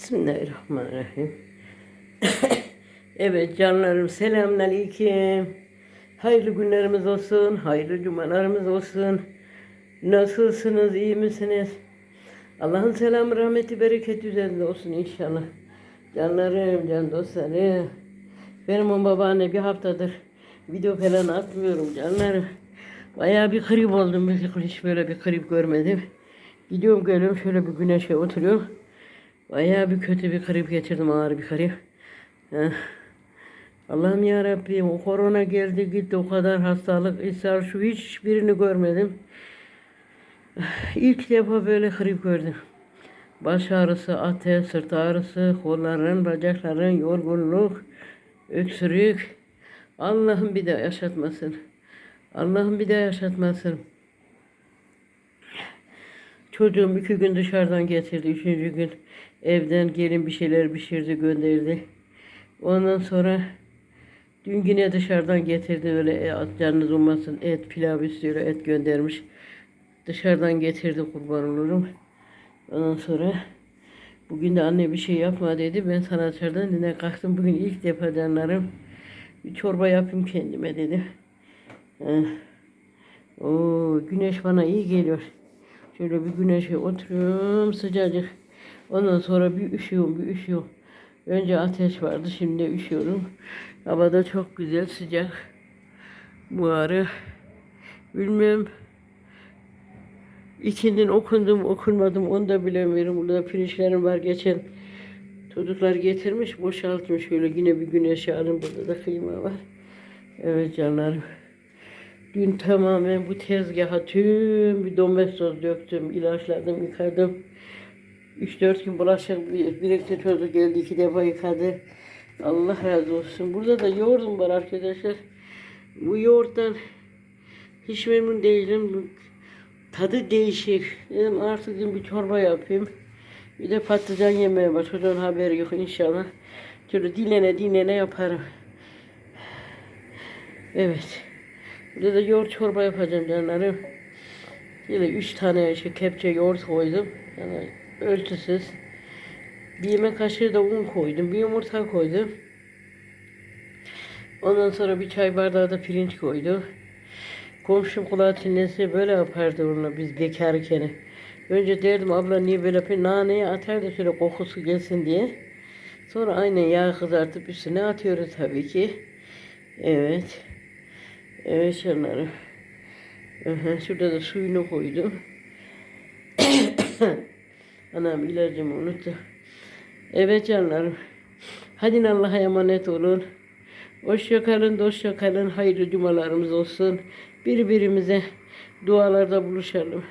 Bismillahirrahmanirrahim. evet canlarım selamünaleyküm. Hayırlı günlerimiz olsun, hayırlı cumalarımız olsun. Nasılsınız, iyi misiniz? Allah'ın selamı, rahmeti, bereketi üzerinde olsun inşallah. Canlarım, can dostlarım. Benim o babaanne bir haftadır video falan atmıyorum canlarım. Bayağı bir grip oldum. Hiç böyle bir grip görmedim. Gidiyorum geliyorum şöyle bir güneşe oturuyorum. Bayağı bir kötü bir grip geçirdim ağır bir grip. Heh. Allah'ım ya Rabbim o korona geldi gitti o kadar hastalık ishal şu hiçbirini görmedim. İlk defa böyle grip gördüm. Baş ağrısı, ateş, sırt ağrısı, kolların, bacakların, yorgunluk, öksürük. Allah'ım bir daha yaşatmasın. Allah'ım bir daha yaşatmasın. Çocuğum iki gün dışarıdan getirdi. Üçüncü gün evden gelin bir şeyler pişirdi gönderdi. Ondan sonra dün yine dışarıdan getirdi öyle e, canınız olmasın et pilav istiyor et göndermiş. Dışarıdan getirdi kurban olurum. Ondan sonra bugün de anne bir şey yapma dedi. Ben sana dışarıdan yine kalktım. Bugün ilk defa canlarım bir çorba yapayım kendime dedi. Heh. Oo, güneş bana iyi geliyor. Şöyle bir güneşe oturuyorum sıcacık. Ondan sonra bir üşüyorum, bir üşüyorum. Önce ateş vardı, şimdi üşüyorum. Havada çok güzel sıcak. Bu ara bilmem İçinden okundum, okunmadım onu da bilemiyorum. Burada pirinçlerim var geçen çocuklar getirmiş, boşaltmış şöyle yine bir güneş alın. Burada da kıyma var. Evet canlarım. Dün tamamen bu tezgaha tüm bir domestos döktüm, ilaçladım, yıkadım. 3-4 gün bulaşık bir, birlikte çocuk geldi, iki defa yıkadı. Allah razı olsun. Burada da yoğurdum var arkadaşlar. Bu yoğurttan hiç memnun değilim. Tadı değişik. Dedim artık dedim bir çorba yapayım. Bir de patlıcan yemeği var. Çocuğun haberi yok inşallah. Şöyle dinlene dinlene yaparım. Evet. Burada da yoğurt çorba yapacağım canlarım. Yine üç tane şey kepçe yoğurt koydum. Yani ölçüsüz. Bir yemek kaşığı da un koydum. Bir yumurta koydum. Ondan sonra bir çay bardağı da pirinç koydum. Komşum kulağı çinlese böyle yapardı onunla biz bekarken. Önce derdim abla niye böyle yapıyor? Naneye atardı şöyle kokusu gelsin diye. Sonra aynen yağ kızartıp üstüne atıyoruz tabii ki. Evet. Evet canlarım. Aha, şurada da suyunu koydum. Anam ilacımı unuttu. Evet canlarım. Hadi Allah'a emanet olun. Hoşça kalın, dostça kalın. Hayırlı cumalarımız olsun. Birbirimize dualarda buluşalım.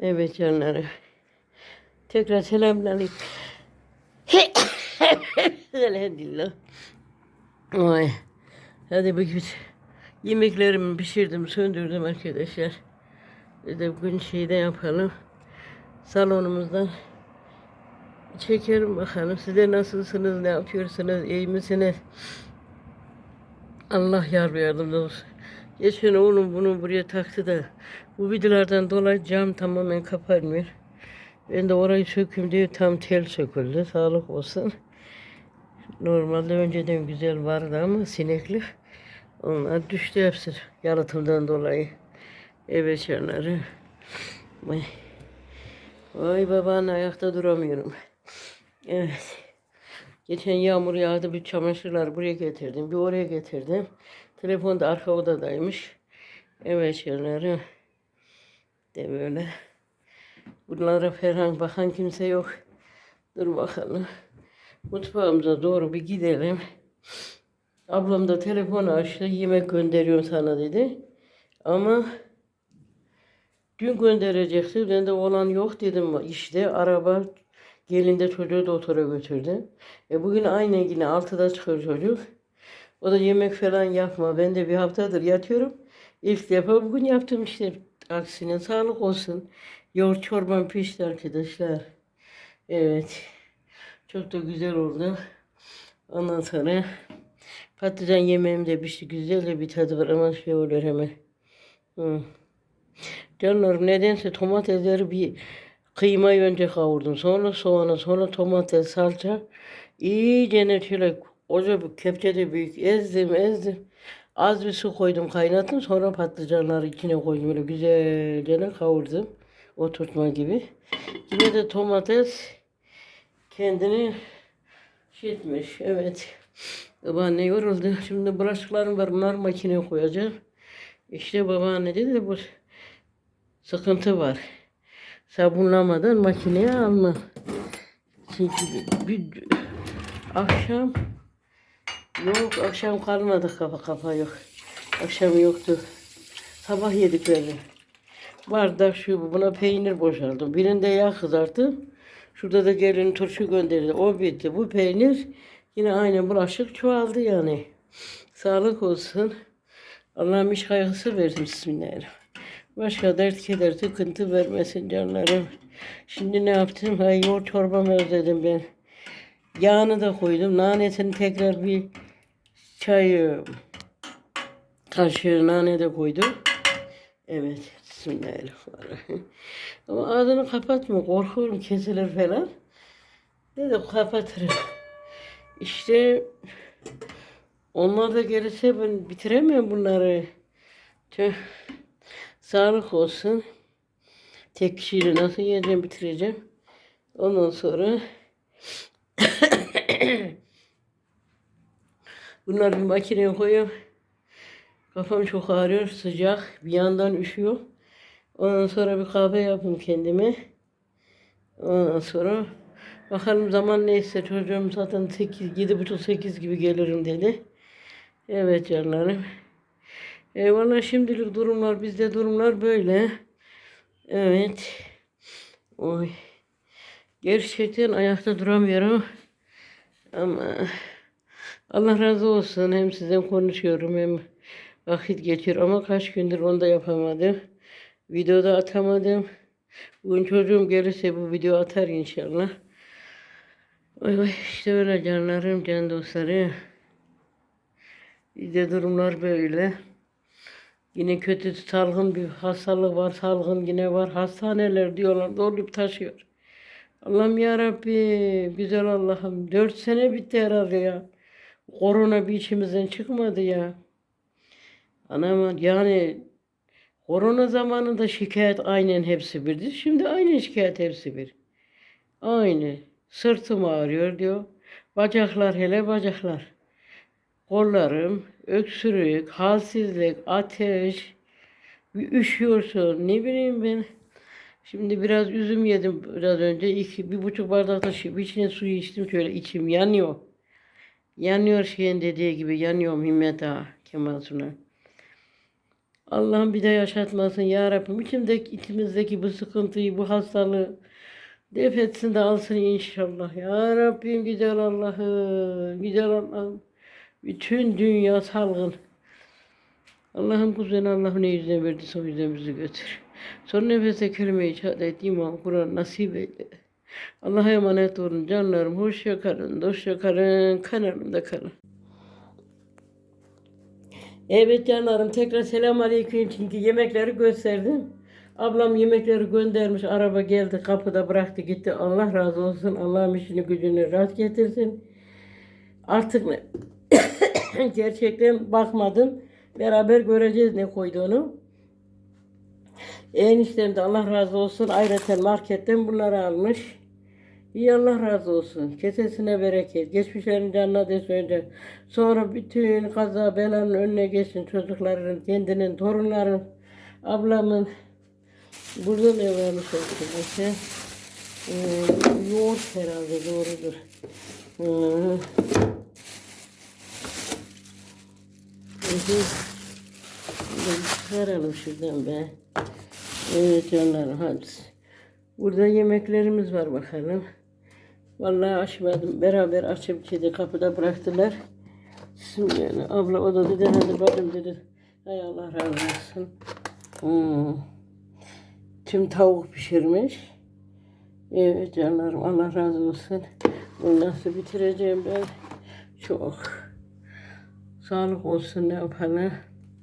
Evet canlarım. Tekrar selamünaleyküm. Elhamdülillah. Ay. Hadi bugün yemeklerimi pişirdim, söndürdüm arkadaşlar. Dedim bugün şeyde yapalım. Salonumuzdan çekerim bakalım. Size nasılsınız, ne yapıyorsunuz, iyi misiniz? Allah yar yardımcı olsun. Geçen oğlum bunu buraya taktı da bu vidalardan dolayı cam tamamen kapanmıyor. Ben de orayı söküm diye tam tel söküldü. Sağlık olsun. Normalde önceden güzel vardı ama sinekli. Onlar düştü hepsi yalıtımdan dolayı. Ev eşyaları. Vay. Vay baban ayakta duramıyorum. Evet. Geçen yağmur yağdı bir çamaşırlar buraya getirdim. Bir oraya getirdim. Telefon da arka odadaymış. Ev eşyaları. De böyle. Bunlara falan bakan kimse yok. Dur bakalım. Mutfağımıza doğru bir gidelim. Ablam da telefonu açtı. Yemek gönderiyorum sana dedi. Ama dün gönderecekti. Ben de olan yok dedim. İşte araba gelinde çocuğu doktora götürdü. E bugün aynı yine altıda çıkıyor çocuk. O da yemek falan yapma. Ben de bir haftadır yatıyorum. İlk defa bugün yaptım işte. Aksine sağlık olsun. Yoğurt çorbam pişti arkadaşlar. Evet. Çok da güzel oldu. Ondan sonra patlıcan yemeğim de pişti. Güzel de bir tadı var ama şey olur hemen. Hı. Canlarım nedense domatesleri bir kıymayı önce kavurdum. Sonra soğanı, sonra domates, salça. İyice şöyle koca bir kepçede büyük ezdim ezdim. Az bir su koydum kaynattım. Sonra patlıcanları içine koydum. Böyle güzelce kavurdum. Oturtma gibi. Yine de domates kendini şey etmiş. Evet. Babaanne yoruldu. Şimdi bulaşıklarım var. Bunları makineye koyacağım. İşte babaanne dedi de bu sıkıntı var. Sabunlamadan makineye alma. Çünkü bir, akşam yok akşam kalmadı kafa kafa yok. Akşam yoktu. Sabah yedikleri. Bardak şu bu. buna peynir boşaldım. Birinde yağ kızarttım. Şurada da gelin turşu gönderdi. O bitti. Bu peynir yine aynı bulaşık çoğaldı yani. Sağlık olsun. Allah'ım iş kaygısı versin Bismillahirrahmanirrahim. Başka dert keder sıkıntı vermesin canlarım. Şimdi ne yaptım? Ha, yoğurt çorbamı özledim ben. Yağını da koydum. Nanesini tekrar bir çay kaşığı nane de koydum. Evet. Bismillahirrahmanirrahim. Ama ağzını kapatma. Korkuyorum kesilir falan. Ne de kapatırım. İşte onlar da gelirse ben bitiremem bunları. Tüh. Sağlık olsun. Tek kişiyle nasıl yiyeceğim bitireceğim. Ondan sonra bunları bir makineye koyuyorum. Kafam çok ağrıyor, sıcak. Bir yandan üşüyor. Ondan sonra bir kahve yapayım kendime. Ondan sonra bakalım zaman neyse çocuğum zaten 8, 7.30-8 gibi gelirim dedi. Evet canlarım. Eyvallah şimdilik durumlar bizde durumlar böyle. Evet. Oy. Gerçekten ayakta duramıyorum. Ama Allah razı olsun. Hem sizden konuşuyorum hem vakit geçiyor. Ama kaç gündür onu da yapamadım. Videoda atamadım. Bugün çocuğum gelirse bu video atar inşallah. Oy oy işte öyle canlarım, can dostları. Bizde durumlar böyle. Yine kötü salgın bir hastalık var, salgın yine var. Hastaneler diyorlar, dolup taşıyor. Allah'ım ya Rabbi, güzel Allah'ım. Dört sene bitti herhalde ya. Korona bir içimizden çıkmadı ya. Anam yani korona zamanında şikayet aynen hepsi birdi. Şimdi aynı şikayet hepsi bir. Aynı. Sırtım ağrıyor diyor. Bacaklar hele bacaklar. Kollarım, öksürük, halsizlik, ateş, bir üşüyorsun. Ne bileyim ben. Şimdi biraz üzüm yedim biraz önce. İki, bir buçuk bardak da şey, içine suyu içtim şöyle içim yanıyor. Yanıyor şeyin dediği gibi yanıyorum Himmet Ağa, Kemal Sunay. Allah'ım bir de yaşatmasın ya Rabbim. İçimdeki, içimizdeki bu sıkıntıyı, bu hastalığı def etsin de alsın inşallah. Ya Rabbim güzel Allah'ım, güzel Allah'ım. Bütün dünya salgın. Allah'ım kuzen Allah ne yüzden verdiyse o yüzden bizi götür. Son nefeste kelime-i şehadet, iman, Kur'an nasip eyle. Allah'a emanet olun canlarım. Hoşça kalın, dostça kalın, kanalımda kalın. Evet canlarım tekrar selam aleyküm çünkü yemekleri gösterdim. Ablam yemekleri göndermiş. Araba geldi kapıda bıraktı gitti. Allah razı olsun. Allah'ım işini gücünü rast getirsin. Artık ne- gerçekten bakmadım. Beraber göreceğiz ne koyduğunu. Eniştem de Allah razı olsun. Ayrıca marketten bunları almış. İyi Allah razı olsun. Kesesine bereket. Geçmişlerin canına des önce. Sonra bütün kaza belanın önüne geçsin çocukların, kendinin, torunların, ablamın. Burada ne varmış arkadaşlar? Ee, yoğurt herhalde doğrudur. Hı. Çıkaralım şuradan be. Evet canlarım hadi. Burada yemeklerimiz var bakalım. Vallahi açmadım. Beraber açıp kedi kapıda bıraktılar. Şimdi yani abla o da dedi hadi bacım dedi. Hay Allah razı olsun. Hmm. Tüm tavuk pişirmiş. Evet canlarım Allah razı olsun. Bunu nasıl bitireceğim ben? Çok. Sağlık olsun ne yapalım.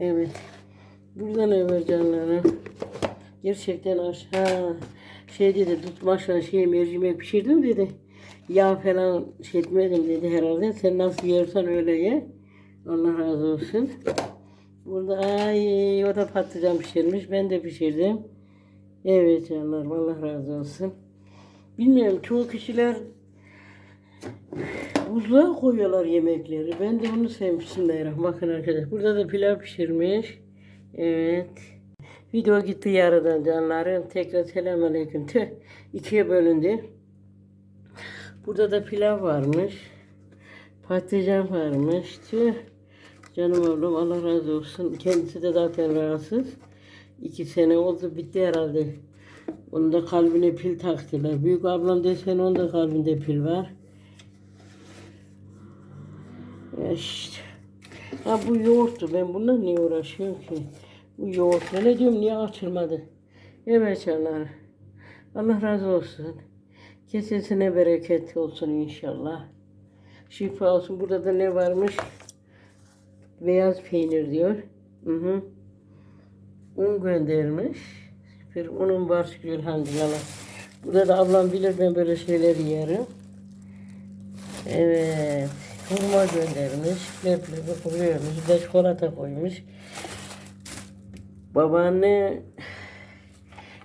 Evet. Burada ne var canlarım? Gerçekten aşağı şey dedi tutmaşla şey mercimek pişirdim dedi. Yağ falan şey etmedim dedi herhalde. Sen nasıl yersen öyle ye. Allah razı olsun. Burada ay o da patlıcan pişirmiş. Ben de pişirdim. Evet canlarım Allah razı olsun. Bilmiyorum çoğu kişiler buzluğa koyuyorlar yemekleri. Ben de onu sevmişim. Bismillahirrahmanirrahim. Bakın arkadaşlar. Burada da pilav pişirmiş. Evet. Video gitti yarıdan canlarım. Tekrar selamünaleyküm. Tüh. ikiye bölündü. Burada da pilav varmış. Patlıcan varmış. Tüh. Canım oğlum Allah razı olsun. Kendisi de zaten rahatsız. İki sene oldu bitti herhalde. Onun da kalbine pil taktılar. Büyük ablam desen onun da kalbinde pil var. Ya işte. Ha bu yoğurttu. Ben bununla niye uğraşıyorum ki? Bu yoğurt. Ne diyorum niye açılmadı? Evet canlar. Allah razı olsun. Kesesine bereket olsun inşallah. Şifa olsun. Burada da ne varmış? Beyaz peynir diyor. Hı hı. Un göndermiş. Bir unun var şükür elhamdülillah. Burada da ablam bilir ben böyle şeyler yerim. Evet. Hurma göndermiş. Leblebi kuruyormuş. Bir de çikolata koymuş. Babaanne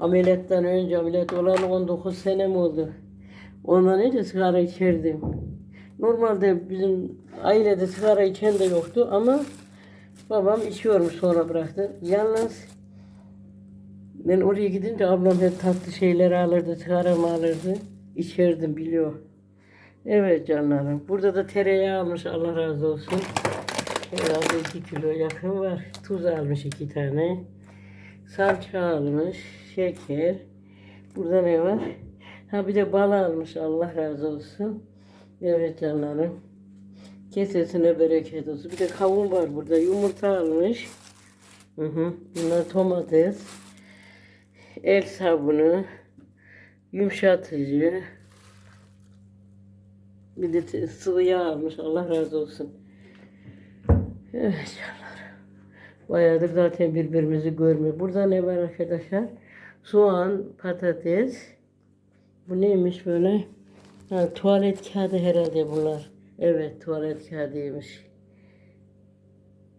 ameliyattan önce ameliyat olalı 19 sene mi oldu? Ondan önce sigara içerdim. Normalde bizim ailede sigara içen de yoktu ama babam içiyormuş sonra bıraktı. Yalnız ben oraya gidince ablam hep tatlı şeyler alırdı, sigara mı alırdı. İçerdim biliyor. Evet canlarım. Burada da tereyağı almış Allah razı olsun. Herhalde iki kilo yakın var. Tuz almış iki tane. Salça almış. Şeker. Burada ne var? Ha bir de bal almış Allah razı olsun. Evet canlarım. Kesesine bereket olsun. Bir de kavun var burada. Yumurta almış. Hı hı. Bunlar domates. El sabunu. Yumuşatıcı. Bir de sıvı yağ almış. Allah razı olsun. Evet canlar. Bayağıdır zaten birbirimizi görmüyor. Burada ne var arkadaşlar? Soğan, patates. Bu neymiş böyle? Ha, tuvalet kağıdı herhalde bunlar. Evet tuvalet kağıdıymış.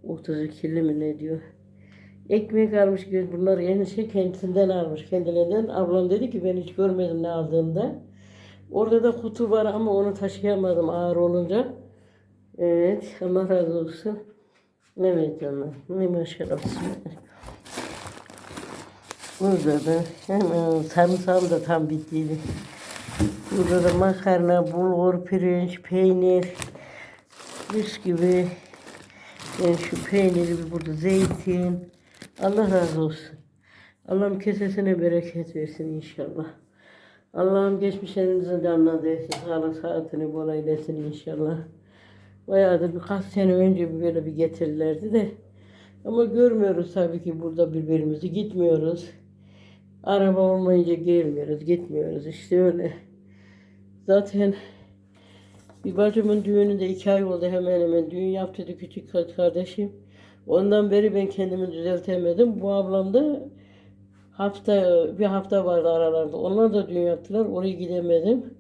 32 mi ne diyor? Ekmek almış göz bunlar en şey kendisinden almış kendilerinden. Ablam dedi ki ben hiç görmedim ne aldığında. Orada da kutu var ama onu taşıyamadım ağır olunca. Evet Allah razı olsun. Evet canım. Ne maşallah. Burada da hemen sarımsağım da tam bittiydi. Burada da makarna, bulgur, pirinç, peynir, bisküvi. Yani şu peyniri burada zeytin. Allah razı olsun. Allah'ım kesesine bereket versin inşallah. Allah'ım geçmişlerimizin damla değsin. Sağlık saatini bol eylesin inşallah. Bayağıdır birkaç sene önce böyle bir getirirlerdi de. Ama görmüyoruz tabii ki burada birbirimizi. Gitmiyoruz. Araba olmayınca gelmiyoruz, gitmiyoruz. İşte öyle. Zaten bir bacımın düğününde iki ay oldu hemen hemen. Düğün yaptıydı küçük kardeşim. Ondan beri ben kendimi düzeltemedim. Bu ablam da hafta bir hafta vardı aralarda. Onlar da düğün yaptılar. Oraya gidemedim.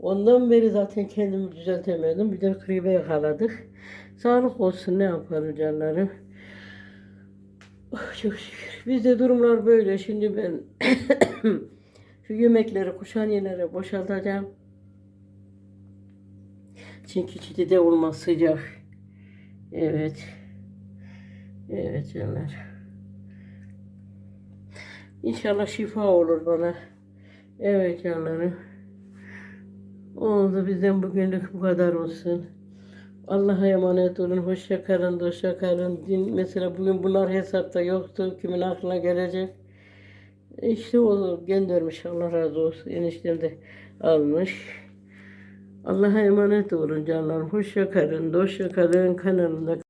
Ondan beri zaten kendimi düzeltemedim. Bir de kribe yakaladık. Sağlık olsun ne yapalım canlarım. Oh, çok şükür. Bizde durumlar böyle. Şimdi ben şu yemekleri kuşhanelere boşaltacağım. Çünkü çitide olmaz sıcak. Evet. Evet canlar. İnşallah şifa olur bana. Evet canlarım. Oldu bizden bugünlük bu kadar olsun. Allah'a emanet olun. Hoşça kalın, hoşça kalın. Din, mesela bugün bunlar hesapta yoktu. Kimin aklına gelecek? İşte o göndermiş. Allah razı olsun. Eniştem de almış. Allah'a emanet olun canlarım. Hoşça kalın, hoşça kalın kanalında.